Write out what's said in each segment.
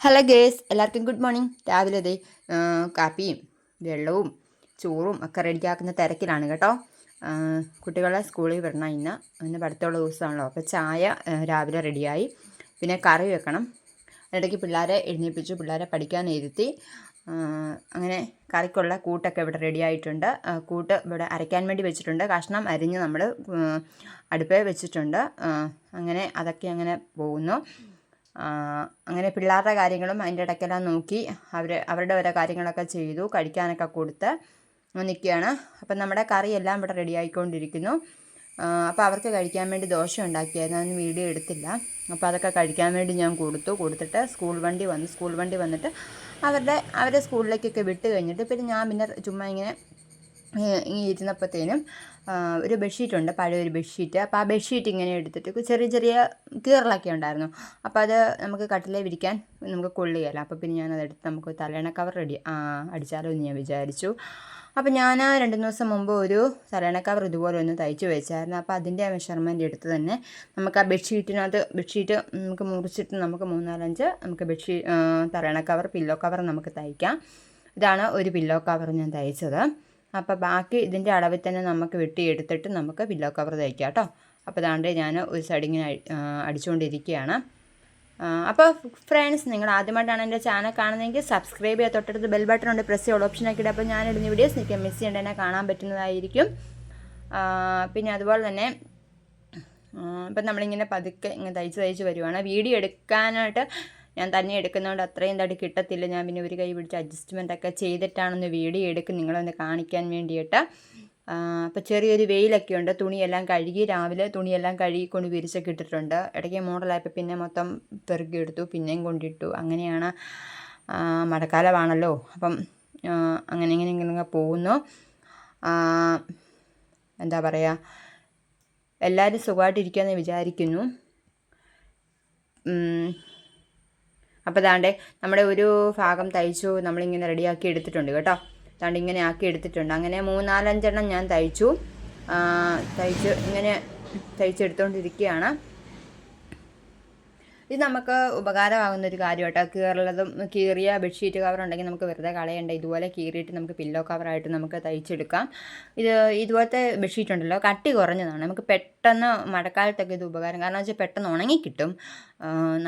Hello guys എല്ലാവർക്കും good morning രാവിലെ ആ, കാപ്പിയും വെള്ളവും ചോറും ഒക്കെ റെഡിയാക്കുന്ന തിരക്കിലാണ് കേട്ടോ. കുട്ടികളെ സ്കൂളിൽ വരണം ഇന്ന്. ഇന്ന് പഠിത്തമുള്ള ദിവസമാണല്ലോ. അപ്പോൾ ചായ രാവിലെ റെഡിയായി. പിന്നെ കറി വെക്കണം. ഇടയ്ക്ക് പിള്ളേരെ എഴുന്നേൽപ്പിച്ചു പിള്ളേരെ പഠിക്കാൻ ഇരുത്തി അങ്ങനെ കറിക്കുള്ള കൂട്ടൊക്കെ ഇവിടെ റെഡി ആയിട്ടുണ്ട്. കൂട്ട് ഇവിടെ അരയ്ക്കാൻ വേണ്ടി വെച്ചിട്ടുണ്ട്. കഷ്ണം അരിഞ്ഞ് നമ്മൾ അടുപ്പേ വെച്ചിട്ടുണ്ട്. അങ്ങനെ അതൊക്കെ അങ്ങനെ പോകുന്നു. അങ്ങനെ പിള്ളേരുടെ കാര്യങ്ങളും അതിന്റെ ഇടയ്ക്കെല്ലാം നോക്കി അവർ അവരുടെ ഓരോ കാര്യങ്ങളൊക്കെ ചെയ്തു കഴിക്കാനൊക്കെ കൊടുത്ത് നിൽക്കുകയാണ്. അപ്പം നമ്മുടെ കറിയെല്ലാം ഇവിടെ റെഡി ആയിക്കൊണ്ടിരിക്കുന്നു. അപ്പോൾ അവർക്ക് കഴിക്കാൻ വേണ്ടി ദോശ ഉണ്ടാക്കിയായിരുന്നു. അതിന് വീഡിയോ എടുത്തില്ല. അപ്പോൾ അതൊക്കെ കഴിക്കാൻ വേണ്ടി ഞാൻ കൊടുത്തു. കൊടുത്തിട്ട് സ്കൂൾ വണ്ടി വന്നു സ്കൂൾ വണ്ടി വന്നിട്ട് അവരുടെ അവരെ സ്കൂളിലേക്കൊക്കെ വിട്ട് കഴിഞ്ഞിട്ട് പിന്നെ ഞാൻ പിന്നെ ചുമ്മാ ഇങ്ങനെ ഇരുന്നപ്പോഴത്തേനും ഒരു ബെഡ്ഷീറ്റുണ്ട് പഴയ ഒരു ബെഡ്ഷീറ്റ്. അപ്പോൾ ആ ബെഡ്ഷീറ്റ് ഇങ്ങനെ എടുത്തിട്ട് ചെറിയ ചെറിയ കീറലൊക്കെ ഉണ്ടായിരുന്നു. അപ്പോൾ അത് നമുക്ക് കട്ടിലേ വിരിക്കാൻ നമുക്ക് കൊള്ളുകയല്ല. അപ്പോൾ പിന്നെ ഞാനത് എടുത്ത് നമുക്ക് തലേണ കവർ റെഡി അടിച്ചാലോ എന്ന് ഞാൻ വിചാരിച്ചു. അപ്പോൾ ഞാൻ ആ രണ്ട് ദിവസം മുമ്പ് ഒരു തലേണ കവർ ഇതുപോലെ ഒന്ന് തയ്ച്ച് വെച്ചായിരുന്നു. അപ്പോൾ അതിന്റെ മെഷർമെന്റ് എടുത്ത് തന്നെ നമുക്ക് ആ ബെഡ്ഷീറ്റിനകത്ത് ബെഡ്ഷീറ്റ് നമുക്ക് മുറിച്ചിട്ട് നമുക്ക് മൂന്നാലഞ്ച് നമുക്ക് ബെഡ്ഷീറ്റ് തലേണ കവർ പില്ലോ കവർ നമുക്ക് തയ്ക്കാം. ഇതാണ് ഒരു പില്ലോ കവർ ഞാൻ തയ്ച്ചത്. അപ്പോൾ ബാക്കി ഇതിന്റെ അളവിൽ തന്നെ നമുക്ക് വെട്ടിയെടുത്തിട്ട് നമുക്ക് പില്ലോ കവർ തയ്ക്കാം കേട്ടോ അപ്പോൾ അതാണ്ട് ഞാൻ ഒരു സൈഡ് ഇങ്ങനെ അടിച്ചുകൊണ്ടിരിക്കുകയാണ് അപ്പോൾ ഫ്രണ്ട്സ് നിങ്ങൾ ആദ്യമായിട്ടാണ് എന്റെ ചാനൽ കാണുന്നതെങ്കിൽ സബ്സ്ക്രൈബ് ചെയ്യാൻ തൊട്ടടുത്ത് ബെൽ ബട്ടൺ ഉണ്ട്. പ്രസ് ചെയ്യുക. ഓപ്ഷൻ ആക്കിയിട്ട് അപ്പോൾ ഞാൻ ഇടുന്ന വീഡിയോസ് നിങ്ങൾക്ക് മിസ് ചെയ്യേണ്ട തന്നെ കാണാൻ പറ്റുന്നതായിരിക്കും. പിന്നെ അതുപോലെ തന്നെ ഇപ്പം നമ്മളിങ്ങനെ പതുക്കെ ഇങ്ങനെ തയ്ച്ച് തയ്ച്ച് വരുവാണ്. വീഡിയോ എടുക്കാനായിട്ട് ഞാൻ തന്നെ എടുക്കുന്നതുകൊണ്ട് അത്രയും തടി കിട്ടത്തില്ല. ഞാൻ പിന്നെ ഒരു കൈ പിടിച്ച് അഡ്ജസ്റ്റ്മെന്റ് ഒക്കെ ചെയ്തിട്ടാണൊന്ന് വീഡിയോ എടുക്കും. നിങ്ങളൊന്ന് കാണിക്കാൻ വേണ്ടിയിട്ട്. അപ്പോൾ ചെറിയൊരു വെയിലൊക്കെ ഉണ്ട്. തുണിയെല്ലാം കഴുകി രാവിലെ തുണിയെല്ലാം കഴുകി കൊണ്ട് വിരിച്ചൊക്കെ ഇട്ടിട്ടുണ്ട്. ഇടയ്ക്ക് മോഡലായപ്പോൾ പിന്നെ മൊത്തം പെറുക്കി എടുത്തു പിന്നെയും കൊണ്ടിട്ടു അങ്ങനെയാണ് മഴക്കാലമാണല്ലോ. അപ്പം അങ്ങനെ ഇങ്ങനെ ഇങ്ങനെ പോകുന്നു. എന്താ പറയുക എല്ലാവരും സുഖമായിട്ടിരിക്കുമെന്ന് വിചാരിക്കുന്നു. അപ്പോൾ ദാണ്ടേ നമ്മുടെ ഒരു ഭാഗം തയ്ച്ചു നമ്മളിങ്ങനെ റെഡിയാക്കി എടുത്തിട്ടുണ്ട് കേട്ടോ. ദാണ്ട് ഇങ്ങനെ ആക്കി എടുത്തിട്ടുണ്ട്. അങ്ങനെ മൂന്നാലഞ്ചെണ്ണം ഞാൻ തയ്ച്ചു. തയ്ച്ച് ഇങ്ങനെ തയ്ച്ചെടുത്തുകൊണ്ടിരിക്കുകയാണ് ഇത് നമുക്ക് ഉപകാരമാകുന്ന ഒരു കാര്യം കേട്ടോ കീറുള്ളതും കീറിയ ബെഡ്ഷീറ്റ് കവർ ഉണ്ടെങ്കിൽ നമുക്ക് വെറുതെ കളയണ്ട. ഇതുപോലെ കീറിയിട്ട് നമുക്ക് പില്ലോ കവറായിട്ട് നമുക്ക് തയ്ച്ചെടുക്കാം. ഇത് ഇതുപോലത്തെ ബെഡ്ഷീറ്റ് ഉണ്ടല്ലോ കട്ടി കുറഞ്ഞതാണ്. നമുക്ക് പെട്ടെന്ന് മഴക്കാലത്തൊക്കെ ഇത് ഉപകാരം. കാരണം വെച്ചാൽ പെട്ടെന്ന് ഉണങ്ങി കിട്ടും.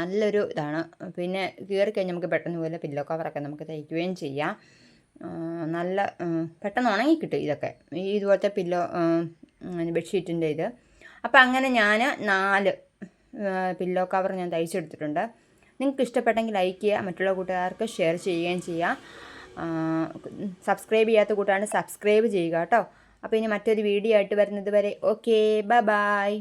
നല്ലൊരു ഇതാണ്. പിന്നെ കീറിക്കഴിഞ്ഞാൽ നമുക്ക് പെട്ടെന്ന് പോലെ പില്ലോ കവറൊക്കെ നമുക്ക് തയ്ക്കുകയും ചെയ്യാം. നല്ല പെട്ടെന്ന് ഉണങ്ങി കിട്ടും ഇതൊക്കെ. ഈ ഇതുപോലത്തെ പില്ലോ ബെഡ്ഷീറ്റിന്റെ ഇത്. അപ്പം അങ്ങനെ ഞാൻ നാല് പില്ലോ കവർ ഞാൻ തയ്ച്ചെടുത്തിട്ടുണ്ട്. നിങ്ങൾക്ക് ഇഷ്ടപ്പെട്ടെങ്കിൽ ലൈക്ക് ചെയ്യുക മറ്റുള്ള കൂട്ടുകാർക്ക് ഷെയർ ചെയ്യുകയും ചെയ്യാം. സബ്സ്ക്രൈബ് ചെയ്യാത്ത കൂട്ടാണ് സബ്സ്ക്രൈബ് ചെയ്യുക കേട്ടോ. അപ്പോൾ ഇനി മറ്റൊരു വീഡിയോ ആയിട്ട് വരുന്നത് വരെ. Okay bye